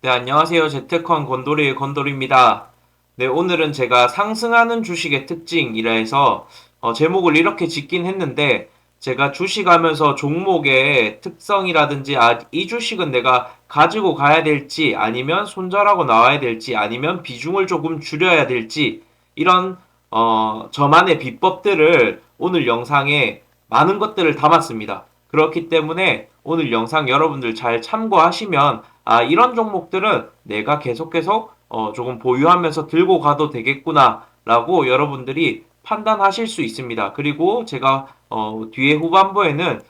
네, 안녕하세요. 제트컨 건돌이의 건돌입니다. 네, 오늘은 제가 상승하는 주식의 특징이라 해서 어, 제목을 이렇게 짓긴 했는데 제가 주식하면서 종목의 특성이라든지 아, 이 주식은 내가 가지고 가야 될지 아니면 손절하고 나와야 될지 아니면 비중을 조금 줄여야 될지 이런 어, 저만의 비법들을 오늘 영상에 많은 것들을 담았습니다. 그렇기 때문에 오늘 영상 여러분들 잘 참고하시면 아, 이런 종목들은 내가 계속 계속 어, 조금 보유하면서 들고 가도 되겠구나 라고 여러분들이 판단하실 수 있습니다. 그리고 제가 어, 뒤에 후반부에는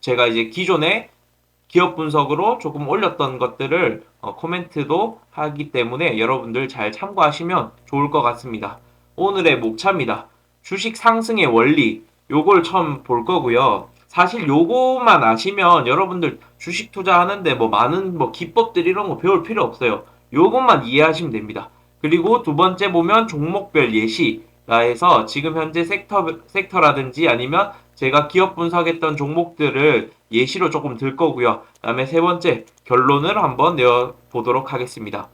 제가 이제 기존에 기업 분석으로 조금 올렸던 것들을 어, 코멘트도 하기 때문에 여러분들 잘 참고하시면 좋을 것 같습니다. 오늘의 목차입니다. 주식 상승의 원리 요걸 처음 볼 거고요. 사실 요거만 아시면 여러분들 주식 투자하는데 뭐 많은 뭐 기법들 이런 거 배울 필요 없어요. 요것만 이해하시면 됩니다. 그리고 두 번째 보면 종목별 예시라 해서 지금 현재 섹터 섹터라든지 아니면 제가 기업 분석했던 종목들을 예시로 조금 들 거고요. 그 다음에 세 번째 결론을 한번 내어 보도록 하겠습니다.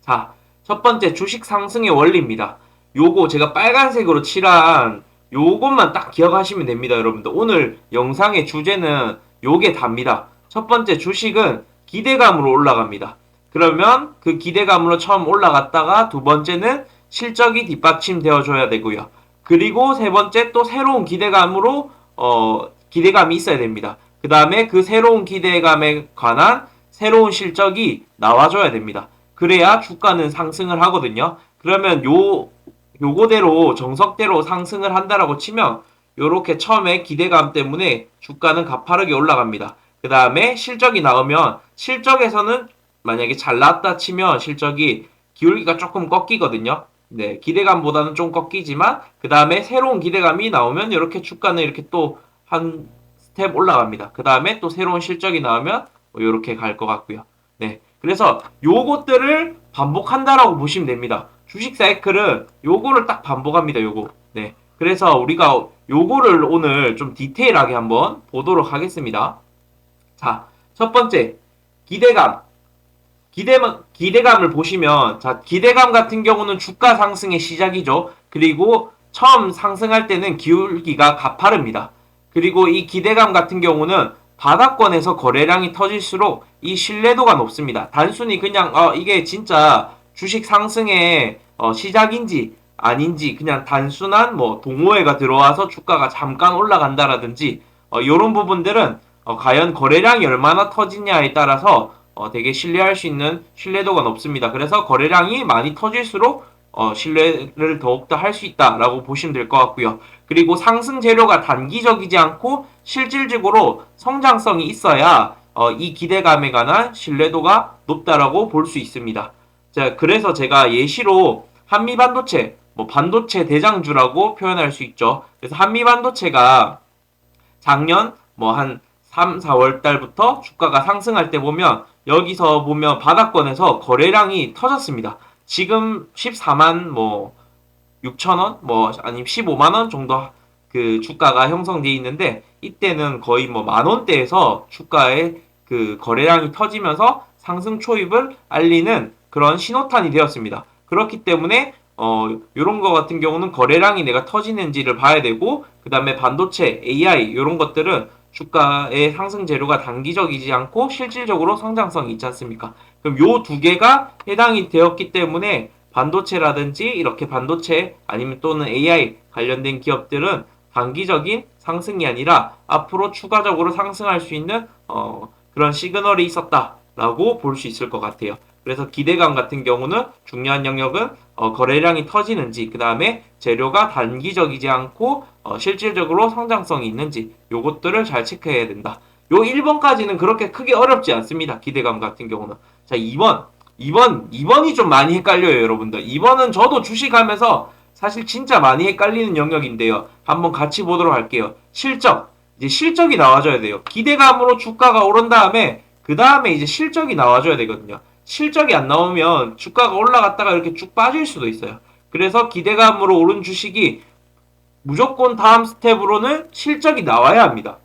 자, 첫 번째 주식 상승의 원리입니다. 요거 제가 빨간색으로 칠한 요것만 딱 기억하시면 됩니다, 여러분들. 오늘 영상의 주제는 요게 답니다. 첫 번째 주식은 기대감으로 올라갑니다. 그러면 그 기대감으로 처음 올라갔다가 두 번째는 실적이 뒷받침되어 줘야 되고요. 그리고 세 번째 또 새로운 기대감으로 어 기대감이 있어야 됩니다. 그 다음에 그 새로운 기대감에 관한 새로운 실적이 나와줘야 됩니다. 그래야 주가는 상승을 하거든요. 그러면 요 요거대로 정석대로 상승을 한다라고 치면 요렇게 처음에 기대감 때문에 주가는 가파르게 올라갑니다. 그 다음에 실적이 나오면 실적에서는 만약에 잘 나왔다 치면 실적이 기울기가 조금 꺾이거든요. 네, 기대감보다는 좀 꺾이지만 그 다음에 새로운 기대감이 나오면 이렇게 주가는 이렇게 또 한 스텝 올라갑니다. 그 다음에 또 새로운 실적이 나오면 이렇게 갈 것 같고요. 네, 그래서 요것들을 반복한다라고 보시면 됩니다. 주식 사이클은 요거를 딱 반복합니다. 요거. 네. 그래서 우리가 요거를 오늘 좀 디테일하게 한번 보도록 하겠습니다. 자, 첫 번째 기대감. 기대 기대감을 보시면 자, 기대감 같은 경우는 주가 상승의 시작이죠. 그리고 처음 상승할 때는 기울기가 가파릅니다. 그리고 이 기대감 같은 경우는 바닥권에서 거래량이 터질수록 이 신뢰도가 높습니다. 단순히 그냥 어 이게 진짜 주식 상승의 어, 시작인지 아닌지 그냥 단순한 뭐 동호회가 들어와서 주가가 잠깐 올라간다라든지 어, 이런 부분들은 어, 과연 거래량이 얼마나 터지냐에 따라서 어, 되게 신뢰할 수 있는 신뢰도가 높습니다. 그래서 거래량이 많이 터질수록 어, 신뢰를 더욱더 할 수 있다라고 보시면 될 것 같고요. 그리고 상승 재료가 단기적이지 않고 실질적으로 성장성이 있어야 어, 이 기대감에 관한 신뢰도가 높다라고 볼 수 있습니다. 자, 그래서 제가 예시로 한미 반도체, 뭐 반도체 대장주라고 표현할 수 있죠. 그래서 한미 반도체가 작년 뭐 한 3, 4월 달부터 주가가 상승할 때 보면 여기서 보면 바닥권에서 거래량이 터졌습니다. 지금 14만 뭐 6천 원, 뭐 아니면 15만 원 정도 그 주가가 형성되어 있는데 이때는 거의 뭐 만 원대에서 주가의 그 거래량이 터지면서 상승 초입을 알리는 그런 신호탄이 되었습니다. 그렇기 때문에 어 이런 거 같은 경우는 거래량이 내가 터지는지를 봐야 되고 그 다음에 반도체, AI 이런 것들은 주가의 상승 재료가 단기적이지 않고 실질적으로 성장성이 있지 않습니까? 그럼 요 두 개가 해당이 되었기 때문에 반도체라든지 이렇게 반도체 아니면 또는 AI 관련된 기업들은 단기적인 상승이 아니라 앞으로 추가적으로 상승할 수 있는 어, 그런 시그널이 있었다라고 볼 수 있을 것 같아요. 그래서 기대감 같은 경우는 중요한 영역은 어, 거래량이 터지는지 그 다음에 재료가 단기적이지 않고 어, 실질적으로 성장성이 있는지 요것들을 잘 체크해야 된다. 요 1번까지는 그렇게 크게 어렵지 않습니다. 기대감 같은 경우는. 자, 2번. 2번, 2번이 좀 많이 헷갈려요, 여러분들. 2번은 저도 주식하면서 사실 진짜 많이 헷갈리는 영역인데요. 한번 같이 보도록 할게요. 실적. 이제 실적이 나와줘야 돼요. 기대감으로 주가가 오른 다음에, 그 다음에 이제 실적이 나와줘야 되거든요. 실적이 안 나오면 주가가 올라갔다가 이렇게 쭉 빠질 수도 있어요. 그래서 기대감으로 오른 주식이 무조건 다음 스텝으로는 실적이 나와야 합니다.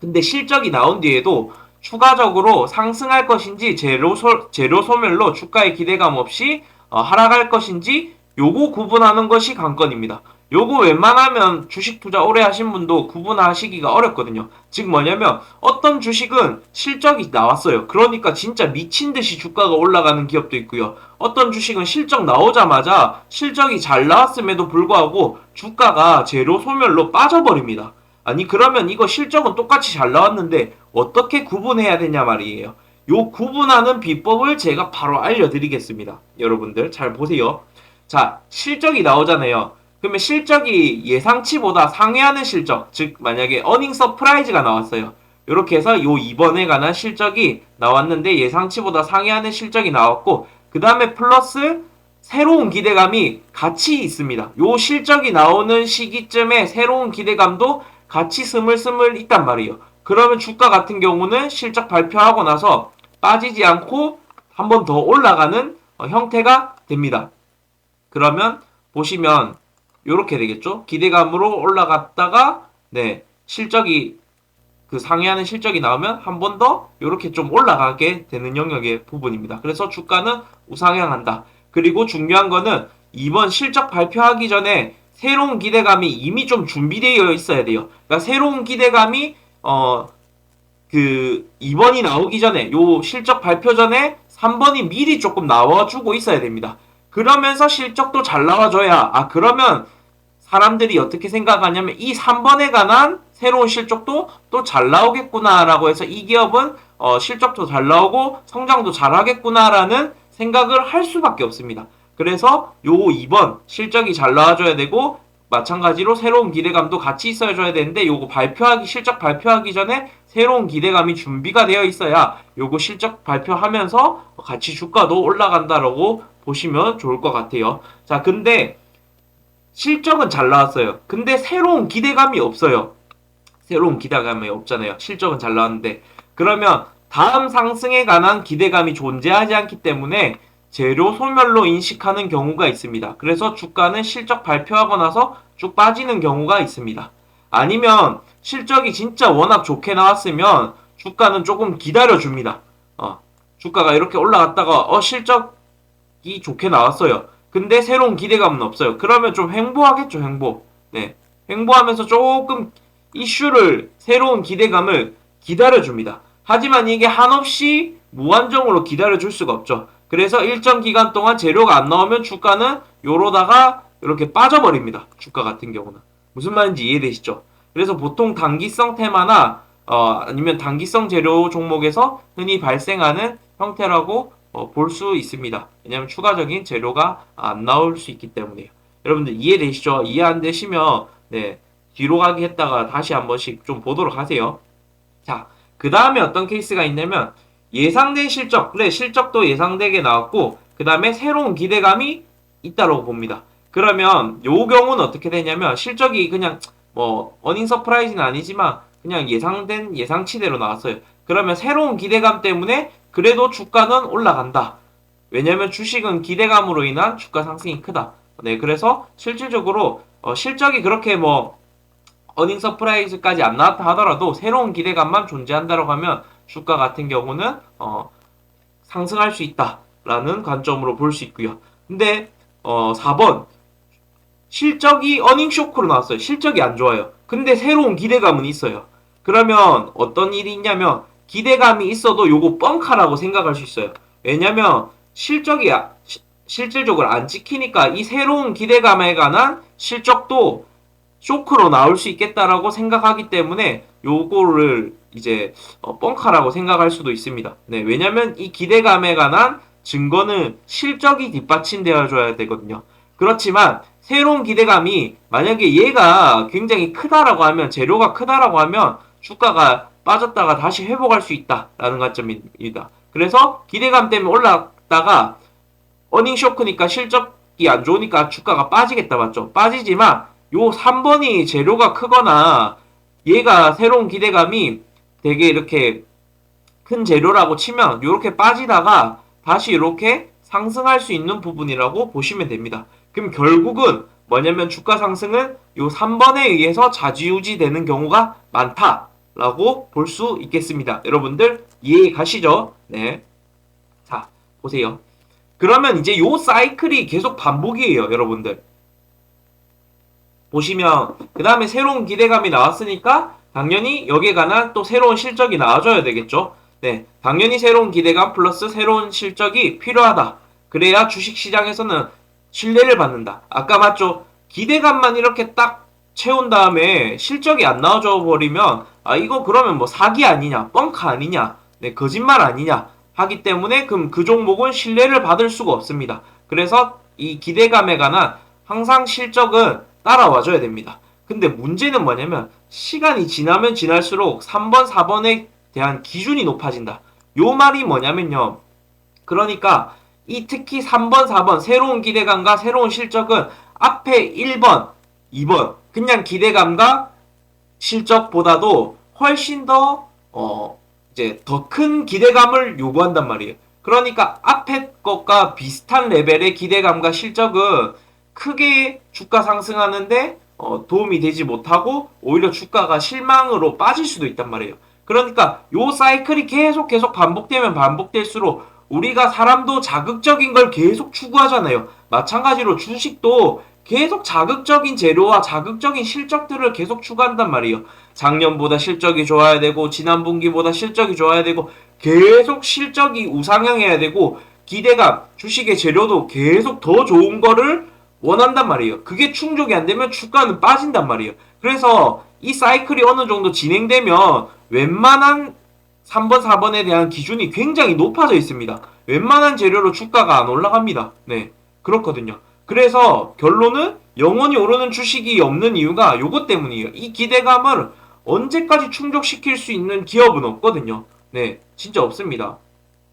근데 실적이 나온 뒤에도 추가적으로 상승할 것인지 재료, 소, 재료 소멸로 주가의 기대감 없이 어, 하락할 것인지 요거 구분하는 것이 관건입니다. 요거 웬만하면 주식 투자 오래 하신 분도 구분하시기가 어렵거든요. 즉 뭐냐면 어떤 주식은 실적이 나왔어요. 그러니까 진짜 미친 듯이 주가가 올라가는 기업도 있고요. 어떤 주식은 실적 나오자마자 실적이 잘 나왔음에도 불구하고 주가가 재료 소멸로 빠져버립니다. 아니 그러면 이거 실적은 똑같이 잘 나왔는데 어떻게 구분해야 되냐 말이에요. 요 구분하는 비법을 제가 바로 알려드리겠습니다. 여러분들 잘 보세요. 자 실적이 나오잖아요. 그러면 실적이 예상치보다 상회하는 실적, 즉 만약에 어닝 서프라이즈가 나왔어요. 이렇게 해서 요 이번에 관한 실적이 나왔는데 예상치보다 상회하는 실적이 나왔고 그 다음에 플러스 새로운 기대감이 같이 있습니다. 요 실적이 나오는 시기쯤에 새로운 기대감도 같이 스물스물 있단 말이에요. 그러면 주가 같은 경우는 실적 발표하고 나서 빠지지 않고 한 번 더 올라가는 어, 형태가 됩니다. 그러면 보시면 이렇게 되겠죠. 기대감으로 올라갔다가 네 실적이 그 상회하는 실적이 나오면 한 번 더 이렇게 좀 올라가게 되는 영역의 부분입니다. 그래서 주가는 우상향한다. 그리고 중요한 거는 이번 실적 발표하기 전에 새로운 기대감이 이미 좀 준비되어 있어야 돼요. 그러니까 새로운 기대감이 어 그 2번이 나오기 전에 요 실적 발표 전에 3번이 미리 조금 나와주고 있어야 됩니다. 그러면서 실적도 잘 나와줘야 아 그러면 사람들이 어떻게 생각하냐면 이 3번에 관한 새로운 실적도 또 잘 나오겠구나라고 해서 이 기업은 어, 실적도 잘 나오고 성장도 잘 하겠구나라는 생각을 할 수밖에 없습니다. 그래서 요 2번 실적이 잘 나와줘야 되고 마찬가지로 새로운 기대감도 같이 있어줘야 되는데 요거 발표하기 실적 발표하기 전에 새로운 기대감이 준비가 되어 있어야 요거 실적 발표하면서 같이 주가도 올라간다라고 보시면 좋을 것 같아요. 자, 근데 실적은 잘 나왔어요. 근데 새로운 기대감이 없어요. 새로운 기대감이 없잖아요. 실적은 잘 나왔는데. 그러면 다음 상승에 관한 기대감이 존재하지 않기 때문에 재료 소멸로 인식하는 경우가 있습니다. 그래서 주가는 실적 발표하고 나서 쭉 빠지는 경우가 있습니다. 아니면 실적이 진짜 워낙 좋게 나왔으면 주가는 조금 기다려 줍니다. 어, 주가가 이렇게 올라갔다가 어 실적이 좋게 나왔어요. 근데 새로운 기대감은 없어요. 그러면 좀 횡보하겠죠, 횡보. 네. 횡보하면서 조금 이슈를 새로운 기대감을 기다려 줍니다. 하지만 이게 한없이 무한정으로 기다려 줄 수가 없죠. 그래서 일정 기간 동안 재료가 안 나오면 주가는 요러다가 이렇게 빠져버립니다. 주가 같은 경우는. 무슨 말인지 이해되시죠? 그래서 보통 단기성 테마나 어, 아니면 단기성 재료 종목에서 흔히 발생하는 형태라고 어, 볼 수 있습니다. 왜냐하면 추가적인 재료가 안 나올 수 있기 때문에요. 여러분들 이해되시죠? 이해 안 되시면 네, 뒤로 가기 했다가 다시 한 번씩 좀 보도록 하세요. 자, 그 다음에 어떤 케이스가 있냐면 예상된 실적, 그래 실적도 예상되게 나왔고 그 다음에 새로운 기대감이 있다고 봅니다. 그러면 요 경우는 어떻게 되냐면 실적이 그냥 뭐 어닝 서프라이즈는 아니지만 그냥 예상된 예상치대로 나왔어요. 그러면 새로운 기대감 때문에 그래도 주가는 올라간다. 왜냐면 주식은 기대감으로 인한 주가 상승이 크다. 네, 그래서 실질적으로 어, 실적이 그렇게 뭐 어닝 서프라이즈까지 안 나왔다 하더라도 새로운 기대감만 존재한다고 하면 주가 같은 경우는 어, 상승할 수 있다라는 관점으로 볼 수 있고요. 근데 어, 4번 실적이 어닝 쇼크로 나왔어요. 실적이 안 좋아요. 근데 새로운 기대감은 있어요. 그러면 어떤 일이 있냐면 기대감이 있어도 요거 뻥카라고 생각할 수 있어요. 왜냐면 실적이 아, 시, 실질적으로 안 찍히니까 이 새로운 기대감에 관한 실적도 쇼크로 나올 수 있겠다라고 생각하기 때문에 요거를 이제 어, 뻥카라고 생각할 수도 있습니다. 네, 왜냐면 이 기대감에 관한 증거는 실적이 뒷받침되어 줘야 되거든요. 그렇지만 새로운 기대감이 만약에 얘가 굉장히 크다라고 하면 재료가 크다라고 하면 주가가 빠졌다가 다시 회복할 수 있다라는 관점입니다. 그래서 기대감 때문에 올랐다가 어닝 쇼크니까 실적이 안 좋으니까 주가가 빠지겠다 맞죠? 빠지지만 요 3번이 재료가 크거나 얘가 새로운 기대감이 되게 이렇게 큰 재료라고 치면 이렇게 빠지다가 다시 이렇게 상승할 수 있는 부분이라고 보시면 됩니다. 그럼 결국은 뭐냐면 주가 상승은 요 3번에 의해서 좌지우지 되는 경우가 많다. 라고 볼 수 있겠습니다. 여러분들 이해 가시죠? 네. 자, 보세요. 그러면 이제 요 사이클이 계속 반복이에요, 여러분들. 보시면 그 다음에 새로운 기대감이 나왔으니까 당연히 여기에 관한 또 새로운 실적이 나와줘야 되겠죠. 네, 당연히 새로운 기대감 플러스 새로운 실적이 필요하다. 그래야 주식시장에서는 신뢰를 받는다. 아까 맞죠? 기대감만 이렇게 딱 채운 다음에 실적이 안 나와줘 버리면 아 이거 그러면 뭐 사기 아니냐, 뻥카 아니냐, 네, 거짓말 아니냐 하기 때문에 그럼 그 종목은 신뢰를 받을 수가 없습니다. 그래서 이 기대감에 관한 항상 실적은 따라와줘야 됩니다. 근데 문제는 뭐냐면 시간이 지나면 지날수록 3번, 4번에 대한 기준이 높아진다. 요 말이 뭐냐면요. 그러니까 이 특히 3번, 4번 새로운 기대감과 새로운 실적은 앞에 1번, 2번 그냥 기대감과 실적보다도 훨씬 더 어, 이제 더 큰 기대감을 요구한단 말이에요. 그러니까 앞에 것과 비슷한 레벨의 기대감과 실적은 크게 주가 상승하는데 어, 도움이 되지 못하고 오히려 주가가 실망으로 빠질 수도 있단 말이에요. 그러니까 요 사이클이 계속 계속 반복되면 반복될수록 우리가 사람도 자극적인 걸 계속 추구하잖아요. 마찬가지로 주식도 계속 자극적인 재료와 자극적인 실적들을 계속 추구한단 말이에요. 작년보다 실적이 좋아야 되고 지난 분기보다 실적이 좋아야 되고 계속 실적이 우상향해야 되고 기대감, 주식의 재료도 계속 더 좋은 거를 원한단 말이에요. 그게 충족이 안 되면 주가는 빠진단 말이에요. 그래서 이 사이클이 어느 정도 진행되면 웬만한 3번, 4번에 대한 기준이 굉장히 높아져 있습니다. 웬만한 재료로 주가가 안 올라갑니다. 네. 그렇거든요. 그래서 결론은 영원히 오르는 주식이 없는 이유가 요것 때문이에요. 이 기대감을 언제까지 충족시킬 수 있는 기업은 없거든요. 네. 진짜 없습니다.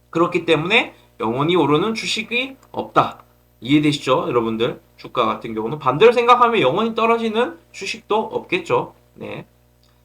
그렇기 때문에 영원히 오르는 주식이 없다. 이해되시죠? 여러분들. 주가 같은 경우는 반대로 생각하면 영원히 떨어지는 주식도 없겠죠. 네.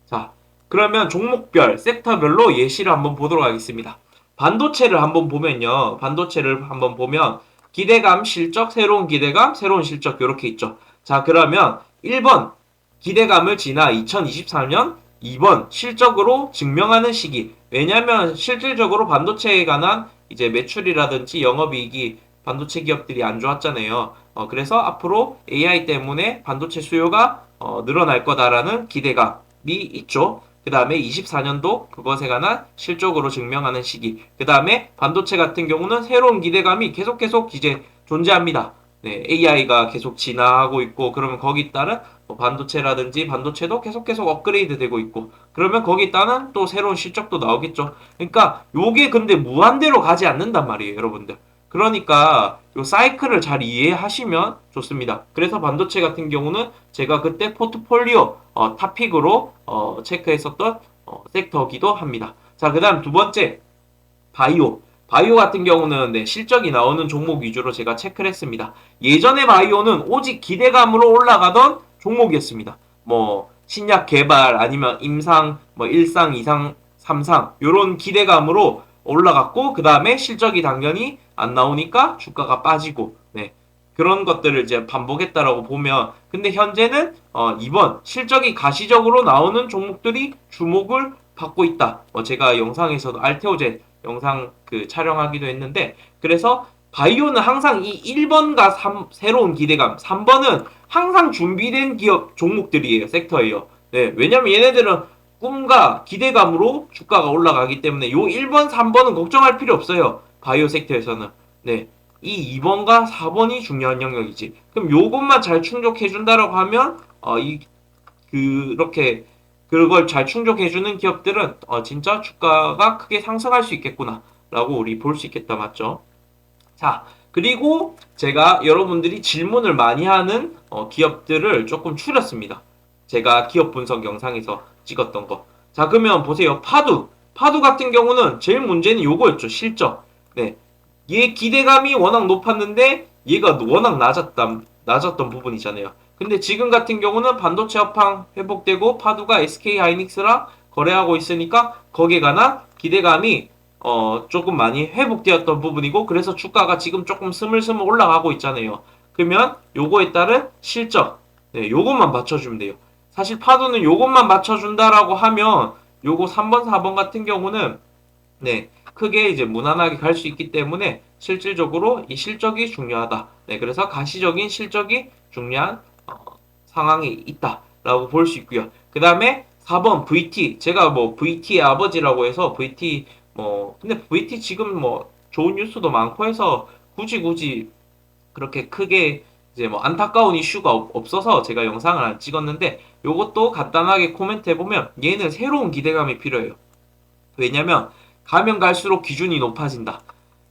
자, 그러면 종목별, 섹터별로 예시를 한번 보도록 하겠습니다. 반도체를 한번 보면요. 반도체를 한번 보면 기대감, 실적, 새로운 기대감, 새로운 실적 이렇게 있죠. 자, 그러면 1번 기대감을 지나 2024년 2번 실적으로 증명하는 시기. 왜냐하면 실질적으로 반도체에 관한 이제 매출이라든지 영업이익이 반도체 기업들이 안 좋았잖아요. 어, 그래서 앞으로 AI 때문에 반도체 수요가 어, 늘어날 거다라는 기대감이 있죠. 그 다음에 24년도 그것에 관한 실적으로 증명하는 시기. 그 다음에 반도체 같은 경우는 새로운 기대감이 계속 계속 이제 존재합니다. 네, AI가 계속 진화하고 있고 그러면 거기 따른 뭐 반도체라든지 반도체도 계속 계속 업그레이드 되고 있고 그러면 거기 따른 또 새로운 실적도 나오겠죠. 그러니까 요게 근데 무한대로 가지 않는단 말이에요, 여러분들. 그러니까 요 사이클을 잘 이해하시면 좋습니다. 그래서 반도체 같은 경우는 제가 그때 포트폴리오 어, 타픽으로 어, 체크했었던 어, 섹터기도 합니다. 자, 그 다음 두 번째 바이오. 바이오 같은 경우는 네, 실적이 나오는 종목 위주로 제가 체크를 했습니다. 예전에 바이오는 오직 기대감으로 올라가던 종목이었습니다. 뭐 신약 개발 아니면 임상 뭐 1상, 2상, 3상 요런 기대감으로 올라갔고 그 다음에 실적이 당연히 안 나오니까 주가가 빠지고 네. 그런 것들을 이제 반복했다라고 보면 근데 현재는 어, 이번 실적이 가시적으로 나오는 종목들이 주목을 받고 있다. 뭐 제가 영상에서도 알테오제 영상 그 촬영하기도 했는데 그래서 바이오는 항상 이 1번과 3, 새로운 기대감, 3번은 항상 준비된 기업 종목들이에요. 섹터예요. 네, 왜냐면 얘네들은 꿈과 기대감으로 주가가 올라가기 때문에 요 1번, 3번은 걱정할 필요 없어요. 바이오 섹터에서는. 네. 이 2번과 4번이 중요한 영역이지. 그럼 요것만 잘 충족해 준다라고 하면 어, 이 그렇게 그걸 잘 충족해 주는 기업들은 어, 진짜 주가가 크게 상승할 수 있겠구나라고 우리 볼 수 있겠다 맞죠? 자, 그리고 제가 여러분들이 질문을 많이 하는 어, 기업들을 조금 추렸습니다. 제가 기업 분석 영상에서 찍었던 거. 자, 그러면 보세요. 파두. 파두 같은 경우는 제일 문제는 요거였죠. 실적. 네. 얘 기대감이 워낙 높았는데 얘가 워낙 낮았던, 낮았던 부분이잖아요. 근데 지금 같은 경우는 반도체 업황 회복되고 파두가 SK 하이닉스랑 거래하고 있으니까 거기에 관한 기대감이 어, 조금 많이 회복되었던 부분이고 그래서 주가가 지금 조금 스물스물 올라가고 있잖아요. 그러면 요거에 따른 실적 네, 요것만 맞춰주면 돼요. 사실 파도는 요것만 맞춰준다라고 하면 요거 3번, 4번 같은 경우는 네, 크게 이제 무난하게 갈 수 있기 때문에 실질적으로 이 실적이 중요하다. 네, 그래서 가시적인 실적이 중요한 어, 상황이 있다라고 볼 수 있고요. 그 다음에 4번 VT 제가 뭐 VT의 아버지라고 해서 VT 뭐 근데 VT 지금 뭐 좋은 뉴스도 많고 해서 굳이 굳이 그렇게 크게 이제 뭐 안타까운 이슈가 없- 없어서 제가 영상을 안 찍었는데 요것도 간단하게 코멘트 해보면 얘는 새로운 기대감이 필요해요. 왜냐면 가면 갈수록 기준이 높아진다.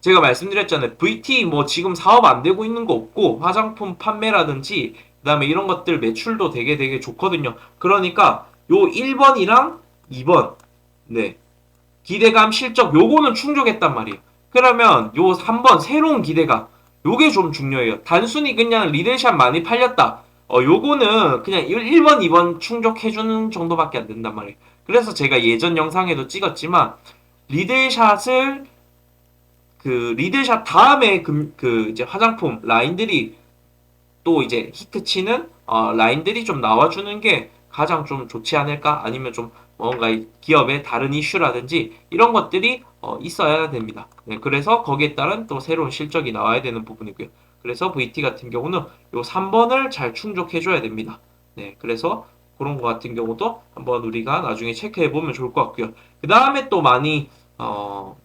제가 말씀드렸잖아요. VT 뭐 지금 사업 안 되고 있는 거 없고 화장품 판매라든지 그다음에 이런 것들 매출도 되게 되게 좋거든요. 그러니까 요 1번이랑 2번 네. 기대감 실적 요거는 충족했단 말이에요. 그러면 요 3번 새로운 기대감 요게 좀 중요해요. 단순히 그냥 리들샷 많이 팔렸다. 어 요거는 그냥 1, 번 2번 충족해 주는 정도밖에 안 된단 말이에요. 그래서 제가 예전 영상에도 찍었지만 리들샷을 그 리들샷 다음에 그, 그 이제 화장품 라인들이 또 이제 히트치는 어, 라인들이 좀 나와주는 게 가장 좀 좋지 않을까? 아니면 좀 뭔가 이 기업의 다른 이슈라든지 이런 것들이 어, 있어야 됩니다. 네, 그래서 거기에 따른 또 새로운 실적이 나와야 되는 부분이고요. 그래서 VT 같은 경우는 요 3번을 잘 충족해줘야 됩니다. 네, 그래서 그런 것 같은 경우도 한번 우리가 나중에 체크해 보면 좋을 것 같고요. 그 다음에 또 많이 어,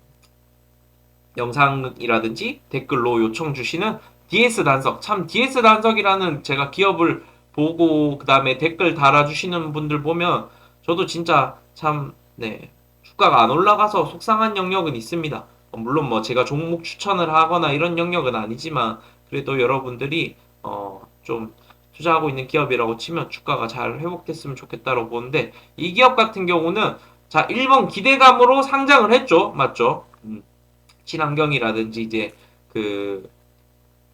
영상이라든지 댓글로 요청 주시는 DS 단석. 참 DS 단석이라는 제가 기업을 보고 그 다음에 댓글 달아주시는 분들 보면 저도 진짜 참 네, 주가가 안 올라가서 속상한 영역은 있습니다. 어, 물론 뭐 제가 종목 추천을 하거나 이런 영역은 아니지만 그래도 여러분들이 어, 좀 투자하고 있는 기업이라고 치면 주가가 잘 회복됐으면 좋겠다고 보는데 이 기업 같은 경우는 자 1번 기대감으로 상장을 했죠. 맞죠? 음, 친환경이라든지 이제 그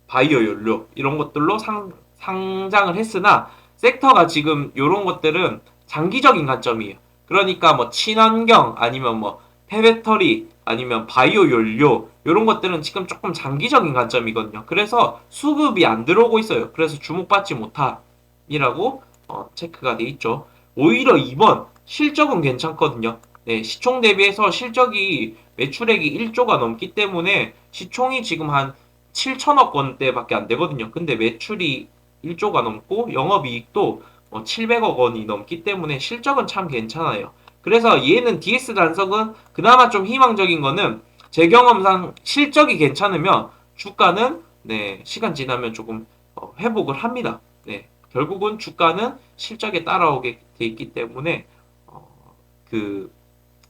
바이오 연료 이런 것들로 상, 상장을 했으나 섹터가 지금 이런 것들은 장기적인 관점이에요. 그러니까 뭐 친환경 아니면 뭐 폐배터리 아니면 바이오 연료 이런 것들은 지금 조금 장기적인 관점이거든요. 그래서 수급이 안 들어오고 있어요. 그래서 주목받지 못함이라고 어, 체크가 돼 있죠. 오히려 2번 실적은 괜찮거든요. 네, 시총 대비해서 실적이 매출액이 1조가 넘기 때문에 시총이 지금 한 7천억 원대밖에 안 되거든요. 근데 매출이 1조가 넘고 영업이익도 700억 원이 넘기 때문에 실적은 참 괜찮아요. 그래서 얘는 DS 단석은 그나마 좀 희망적인 거는 제 경험상 실적이 괜찮으면 주가는 네, 시간 지나면 조금 어, 회복을 합니다. 네, 결국은 주가는 실적에 따라오게 돼 있기 때문에 어, 그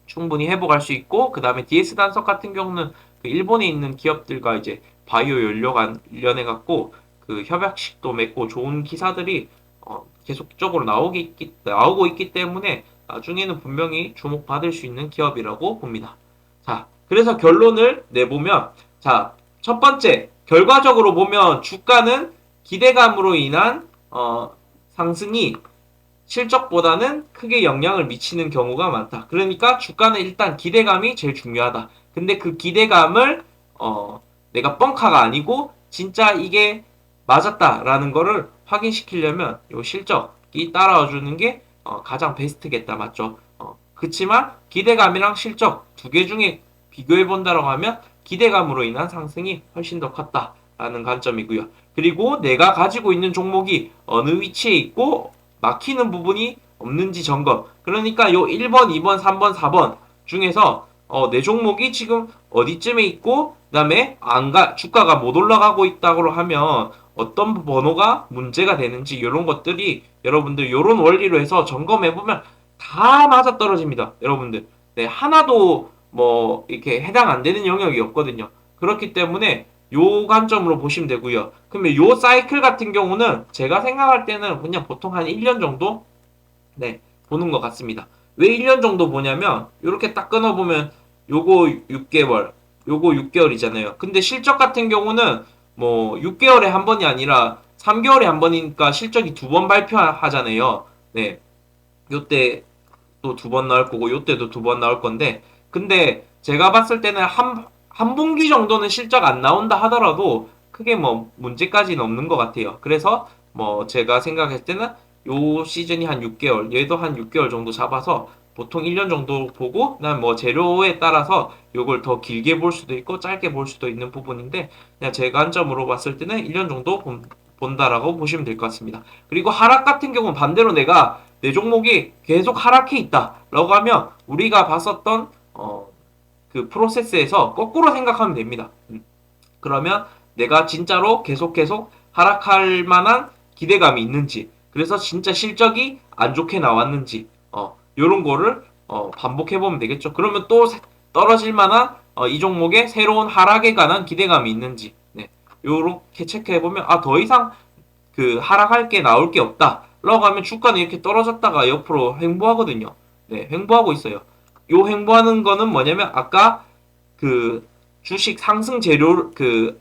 충분히 회복할 수 있고 그 다음에 DS 단석 같은 경우는 그 일본에 있는 기업들과 이제 바이오 연료 관련해 갖고 그 협약식도 맺고 좋은 기사들이 어, 계속적으로 나오기 있기, 나오고 있기 때문에 나중에는 분명히 주목받을 수 있는 기업이라고 봅니다. 자, 그래서 결론을 내보면 자, 첫 번째 결과적으로 보면 주가는 기대감으로 인한 어, 상승이 실적보다는 크게 영향을 미치는 경우가 많다. 그러니까 주가는 일단 기대감이 제일 중요하다. 근데 그 기대감을 어, 내가 뻥카가 아니고 진짜 이게 맞았다라는 거를 확인시키려면 요 실적이 따라와 주는 게 어, 가장 베스트겠다 맞죠? 어, 그치만 기대감이랑 실적 두 개 중에 비교해 본다라고 하면 기대감으로 인한 상승이 훨씬 더 컸다라는 관점이고요. 그리고 내가 가지고 있는 종목이 어느 위치에 있고 막히는 부분이 없는지 점검. 그러니까 요 1번, 2번, 3번, 4번 중에서 어, 내 종목이 지금 어디쯤에 있고 그다음에 안가 주가가 못 올라가고 있다고 하면 어떤 번호가 문제가 되는지 이런 것들이 여러분들 이런 원리로 해서 점검해 보면 다 맞아 떨어집니다. 여러분들 네, 하나도 뭐 이렇게 해당 안 되는 영역이 없거든요. 그렇기 때문에 요 관점으로 보시면 되고요. 그러면 요 사이클 같은 경우는 제가 생각할 때는 그냥 보통 한 1년 정도 네, 보는 것 같습니다. 왜 1년 정도 보냐면 이렇게 딱 끊어 보면 요거 6개월, 요거 6개월이잖아요. 근데 실적 같은 경우는 뭐 6개월에 한 번이 아니라 3개월에 한 번이니까 실적이 두 번 발표하잖아요. 네. 요때 또 두 번 나올 거고 요때도 두 번 나올 건데 근데 제가 봤을 때는 한, 한 분기 정도는 실적 안 나온다 하더라도 크게 뭐 문제까지는 없는 것 같아요. 그래서 뭐 제가 생각했을 때는 요 시즌이 한 6개월, 얘도 한 6개월 정도 잡아서 보통 1년 정도 보고 난뭐 재료에 따라서 요걸 더 길게 볼 수도 있고 짧게 볼 수도 있는 부분인데 그냥 제 관점으로 봤을 때는 1년 정도 본, 본다라고 보시면 될 것 같습니다. 그리고 하락 같은 경우는 반대로 내가 내 종목이 계속 하락해 있다라고 하면 우리가 봤었던 어, 그 프로세스에서 거꾸로 생각하면 됩니다. 음. 그러면 내가 진짜로 계속 계속 하락할 만한 기대감이 있는지 그래서 진짜 실적이 안 좋게 나왔는지 어 요런 거를 어 반복해 보면 되겠죠. 그러면 또 세- 떨어질 만한 어, 이 종목의 새로운 하락에 관한 기대감이 있는지 네. 요렇게 체크해 보면 아 더 이상 그 하락할 게 나올 게 없다. 라고 하면 주가는 이렇게 떨어졌다가 옆으로 횡보하거든요. 네, 횡보하고 있어요. 요 횡보하는 거는 뭐냐면 아까 그 주식 상승 재료 그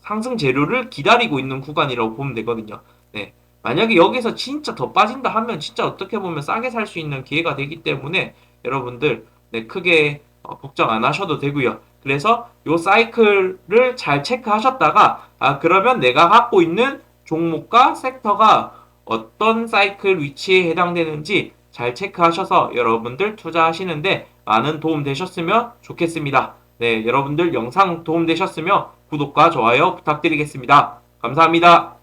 상승 재료를 기다리고 있는 구간이라고 보면 되거든요. 네. 만약에 여기서 진짜 더 빠진다 하면 진짜 어떻게 보면 싸게 살 수 있는 기회가 되기 때문에 여러분들 네, 크게 어, 걱정 안 하셔도 되고요. 그래서 요 사이클을 잘 체크하셨다가 아 그러면 내가 갖고 있는 종목과 섹터가 어떤 사이클 위치에 해당되는지 잘 체크하셔서 여러분들 투자하시는데 많은 도움 되셨으면 좋겠습니다. 네, 여러분들 영상 도움 되셨으면 구독과 좋아요 부탁드리겠습니다. 감사합니다.